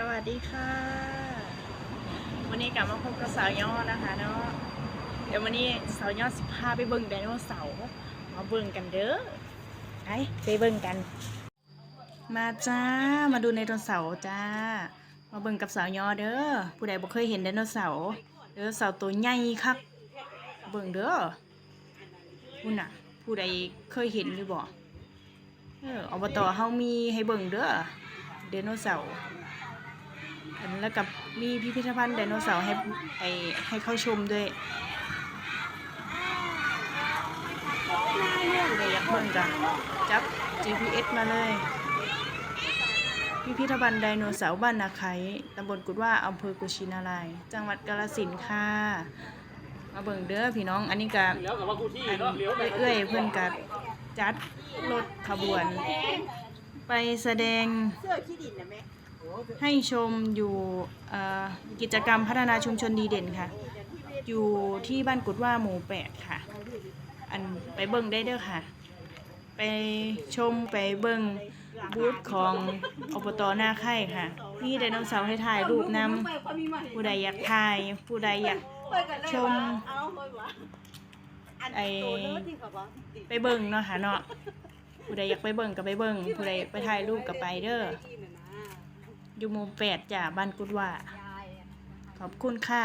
สวัสดีค่ะ วันนี้กลับมาพบกับสาวย่อนะคะเนาะเดี๋ยววันนี้สาวย่อสิพาไปเบิ่งไดโนเสาร์มาเบิ่งกันเด้อไปไปเบิ่งกัน มาจ้ามาดูไดโนเสาร์จ้า มาเบิ่งกับสาวย่อเด้อผู้ใดบ่เคยเห็นไดโนเสาร์ไดโนเสาร์ตัวใหญ่คักเบิ่งเด้อคุณน่ะ ผู้ใดเคยเห็นหรือบ่เอออบตเฮามีให้เบิ่งเด้อไดโนเสาร์ แล้วกับมีพิพิธภัณฑ์ไดโนเสาร์ให้ให้ให้เข้าชมด้วยเดี๋ยวอยากเบิ่งกันจับ GPS มาเลย พิพิธภัณฑ์ไดโนเสาร์บ้านนาไคตำบลกุดว่าอำเภอกุชินาราย จังหวัดกาฬสินธุ์ค่ะ มาเบิ่งเด้อพี่น้อง อันนี้กับว่ากูที่อันเอ้ยเอื้อยเพิ่นก็จัดรถขบวน ไปแสดง ให้ชมอยู่กิจกรรมพัฒนาชุมชนดีเด่นค่ะ อยู่ที่บ้านกุดว่าหมู่แปดค่ะ อันไปเบิ่งได้เด้อค่ะ ไปชมไปเบิ่งบูธของอบตหน้าไข่ค่ะมีไดโนเสาร์ให้ถ่ายรูปนำผู้ใดอยากถ่ายผู้ใดอยากชมไอไปเบิ่งเนาะค่ะเนาะผู้ใดอยากไปเบิ่งก็ไปเบิ่งผู้ใดไปถ่ายรูปก็ไปเด้อ อยู่หมู่แปดจ้ะบ้านกุดว่า ขอบคุณค่ะ